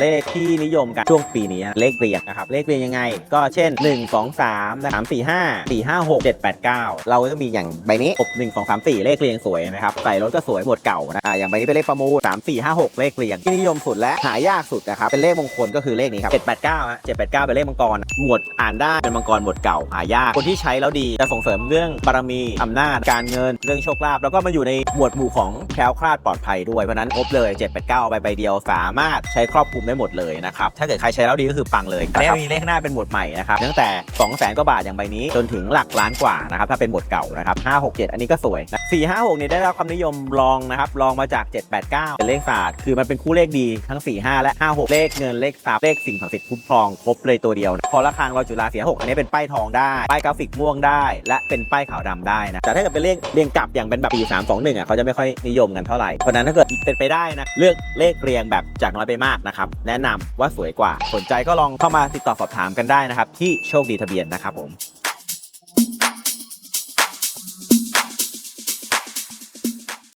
เลขที่นิยมกันช่วงปีนี้เลขเรียงนะครับเลขเรียงยังไง ก็เช่น 1 2 3 3 4 5 4 5 6 7 8 9 เราก็จะมีอย่างใบนี้6 1 2 3 4 เลขเรียงสวยนะครับใส่รถก็สวยหมดเก่านะอะอย่างใบนี้เป็นเลขประมูล3 4 5 6 เลขเรียงที่นิยมสุดและหายากสุดนะครับเป็นเลขมงคลก็คือเลขนี้ครับ789ฮะ789 เป็นเลขมังกรหมวดอ่านได้เป็นมังกรหมวดเก่าหายากคนที่ใช้แล้วดีจะส่งเสริมเรื่องบารมีอำนาจการเงินเรื่องโชคลาภแล้วก็มาอยู่ในหมวดหมู่ของแคล้วคลาดปลอดภัยด้วยเพราะนั้นครบเลย789ไปใบเดียวสามารถใช้ครอบคลุมได้หมดเลยนะครับ ถ้าเกิดใครใช้แล้วดีก็คือปังเลยอันนี้มีเลขหน้าเป็นหมวดใหม่นะครับตั้งแต่2 0 0 0 0 0กว่าบาทอย่างใบนี้ จนถึงหลักล้านกว่านะครับถ้าเป็นหมวดเก่านะครับ5 6 7 อันนี้ก็สวยนะ4 5 6เนี่ยได้รับความนิยมรองนะครับรองมาจาก 789 เป็นเลขศาสตร์คือมันเป็นคู่เลขดีทั้ง 4 5 และ 5 6 เลขเงินเลขทรัพย์เลขสิ่งศักดิ์สิทธิ์คุ้มครองครบเลยตัวเดียวนะพอละครังรอจุฬาเสีย6อันนี้เป็นป้ายทองได้ป้ายกราฟิกม่วงได้ และเป็นป้ายขาวดำได้นะแต่ถ้าเกิดเป็นเลขเรียงกลับอย่างเป็นแบบปี3 2 1อะเขาจะไม่ค่อยนิยมกันเท่าไหร่เพราะฉะนั้นถ้าเกิดเป็นไปได้นะเลือกเลขเรียงแบบจากน้อยไปมากนะครับแนะนำว่าสวยกว่า สนใจก็ลองเข้ามาติดต่อสอบถามกันได้นะครับ ที่โชคดีทะเบียนนะครับผม